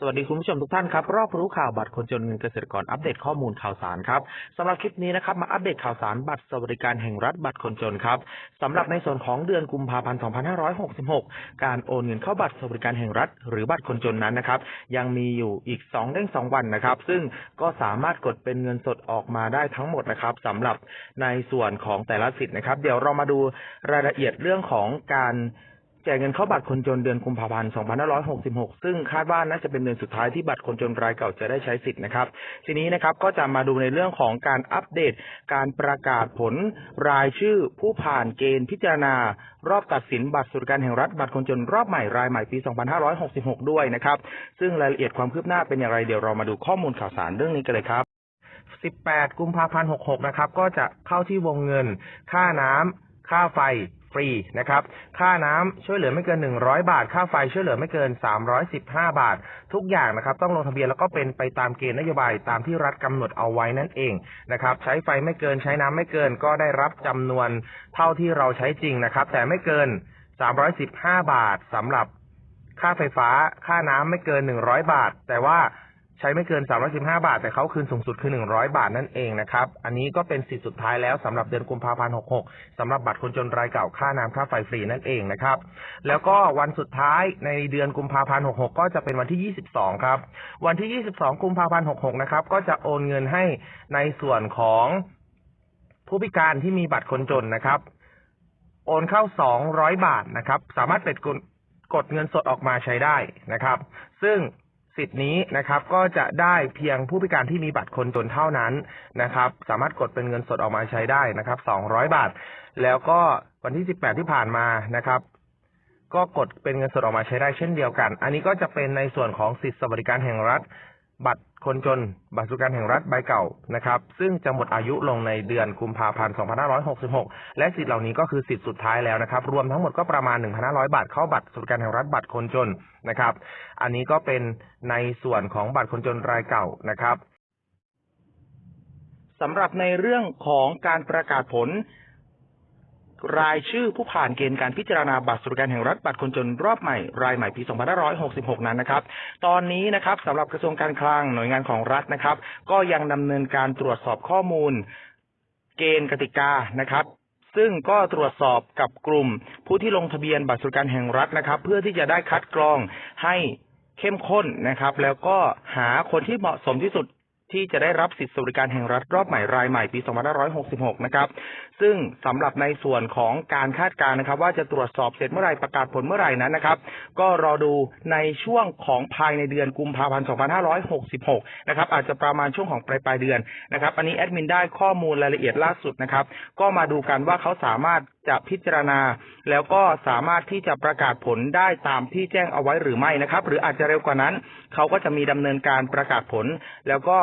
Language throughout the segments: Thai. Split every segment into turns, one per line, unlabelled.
สวัสดีคุณผู้ชมทุกท่านครับ รอบรู้ข่าวบัตรคนจนเงินเกษตรกรอัปเดตข้อมูลข่าวสารครับสำหรับคลิปนี้นะครับมาอัปเดตข่าวสารบัตรสวัสดิการแห่งรัฐบัตรคนจนครับสำหรับในส่วนของเดือนกุมภาพันธ์ 2566 การโอนเงินเข้าบัตรสวัสดิการแห่งรัฐ หรือบัตรคนจนนั้นนะครับยังมีอยู่อีก2เด้ง2วันนะครับ ซึ่งก็สามารถกดเป็นเงินสดออกมาได้ทั้งหมดนะครับสำหรับในส่วนของแต่ละสิทธิ์นะครับ เดี๋ยวเรามาดูรายละเอียดเรื่องของการ จกเงินเข้าบัตรคนจนเดือนกุมภาพันธ์ 2566 ซึ่งคาดว่าน่าจะเป็นเดือนสุดท้ายที่บัตรคนจนรายเก่าจะได้ใช้สิทธิ์นะครับ ทีนี้นะครับก็จะมาดูในเรื่องของการอัปเดต การประกาศผลรายชื่อผู้ผ่านเกณฑ์พิจารณารอบตัดสินบัตรสวัสดิการแห่งรัฐบัตรคนจนรอบใหม่รายใหม่ปี 2566 ด้วยนะครับ ซึ่งรายละเอียดความคืบหน้าเป็นอย่างไรเดี๋ยวเรามาดูข้อมูลข่าวสารเรื่องนี้กันเลยครับ 18 กุมภาพันธ์ 66 นะครับ ก็จะเข้าที่วงเงิน ค่าน้ำค่าไฟ ฟรีนะครับ ค่าน้ำช่วยเหลือไม่เกิน 100 บาท ค่าไฟช่วยเหลือไม่เกิน 315 บาท ทุกอย่างนะครับ ต้องลงทะเบียนแล้วก็เป็นไปตามเกณฑ์นโยบายตามที่รัฐกำหนดเอาไว้นั่นเองนะครับ ใช้ไฟไม่เกินใช้น้ำไม่เกินก็ได้รับจำนวนเท่าที่เราใช้จริงนะครับ แต่ไม่เกิน 315 บาทสำหรับค่าไฟฟ้า ค่าน้ำไม่เกิน 100 บาท แต่ว่า ใช้ไม่เกิน 315 บาท แต่เขาคืนสูงสุดคือ 100 บาทนั่นเองนะครับ อันนี้ก็เป็นสิทธิ์สุดท้ายแล้วสำหรับเดือนกุมภาพันธ์ 66สำหรับบัตรคนจนรายเก่าค่าน้ำค่าไฟฟรีนั่นเองนะครับ แล้วก็วันสุดท้ายในเดือนกุมภาพันธ์ 66 ก็จะเป็นวันที่ 22 ครับ วันที่ 22 กุมภาพันธ์ 66 นะครับ ก็จะโอนเงินให้ในส่วนของผู้พิการที่มีบัตรคนจนนะครับ โอนเข้า 200 บาทนะครับ สามารถเป็ดกดเงินสดออกมาใช้ได้นะครับ ซึ่ง สิทธิ์นี้นะครับก็จะได้เพียงผู้พิการที่มีบัตรคนจนเท่านั้นนะครับ สามารถกดเป็นเงินสดออกมาใช้ได้นะครับ200 บาท แล้วก็วันที่ 18 ที่ผ่านมานะครับก็กดเป็นเงินสดออกมาใช้ได้เช่นเดียวกัน อันนี้ก็จะเป็นในส่วนของสิทธิสวัสดิการแห่งรัฐ บัตรคนจน บัตรสวัสดิการแห่งรัฐใบเก่านะครับ ซึ่งจะหมดอายุลงในเดือนกุมภาพันธ์ 2566 และสิทธิ์เหล่านี้ก็คือสิทธิ์สุดท้ายแล้วนะครับ รวมทั้งหมดก็ประมาณ 1,500 บาทเข้าบัตรสวัสดิการแห่งรัฐบัตรคนจนนะครับ อันนี้ก็เป็นในส่วนของบัตรคนจนรายเก่านะครับสำหรับในเรื่องของการประกาศผล รายชื่อผู้ผ่านเกณฑ์การพิจารณาบัตรสวัสดิการแห่งรัฐบัตรคนจนรอบใหม่รายใหม่ปี 2566 นั้นนะครับ ตอนนี้นะครับสำหรับกระทรวงการคลังหน่วยงานของรัฐนะครับ ก็ยังดำเนินการตรวจสอบข้อมูล เกณฑ์กติกานะครับซึ่งก็ตรวจสอบกับกลุ่ม ผู้ที่ลงทะเบียนบัตรสวัสดิการแห่งรัฐนะครับ เพื่อที่จะได้คัดกรองให้เข้มข้นนะครับ แล้วก็หาคนที่เหมาะสมที่สุด ที่จะได้รับสิทธิสวัสดิการแห่งรัฐรอบใหม่รายใหม่ปี 2566 นะครับ ซึ่งสำหรับในส่วนของการคาดการณ์นะครับ ว่าจะตรวจสอบเสร็จเมื่อไหร่ประกาศผลเมื่อไหร่นั้นนะครับ ก็รอดูในช่วงของภายในเดือนกุมภาพันธ์ 2566 นะครับ อาจจะประมาณช่วงของปลายปลายเดือนนะครับ อันนี้แอดมินได้ข้อมูลรายละเอียดล่าสุดนะครับ ก็มาดูกันว่าเขาสามารถ จะพิจารณา แล้วก็สามารถที่จะประกาศผลได้ตามที่แจ้งเอาไว้หรือไม่นะครับ หรืออาจจะเร็วกว่านั้น เขาก็จะมีดำเนินการประกาศผล แล้วก็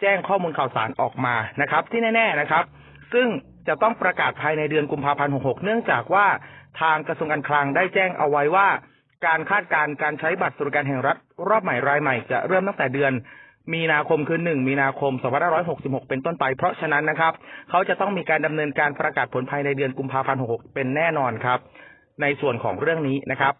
แจ้งข้อมูลข่าวสารออกมานะครับ ที่แน่ ๆนะครับ ซึ่งจะต้องประกาศภายในเดือนกุมภาพันธ์66 เนื่องจากว่าทางกระทรวงการคลังได้แจ้งเอาไว้ว่า การคาดการณ์การใช้บัตรสวัสดิการแห่งรัฐรอบใหม่รายใหม่จะเริ่มตั้งแต่เดือน มีนาคมคือ 1 มีนาคม 2566 เป็นต้นไป เพราะฉะนั้นนะครับ เขาจะต้องมีการดำเนินการประกาศผลภายในเดือนกุมภาพันธ์ 66 เป็นแน่นอนครับ ในส่วนของเรื่องนี้นะครับ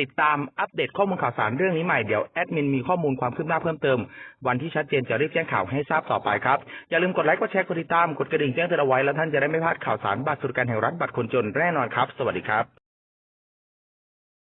ติดตามอัปเดตข้อมูลข่าวสารเรื่องนี้ใหม่ เดี๋ยวแอดมินมีข้อมูลความคืบหน้าเพิ่มเติม วันที่ชัดเจนจะรีบแจ้งข่าวให้ทราบต่อไปครับ อย่าลืมกดไลค์ กดแชร์ กดติดตาม กดกระดิ่งแจ้งเตือนเอาไว้แล้วท่านจะได้ไม่พลาดข่าวสารบัตรสวัสดิการแห่งรัฐบัตรคนจนแน่นอนครับ สวัสดีครับ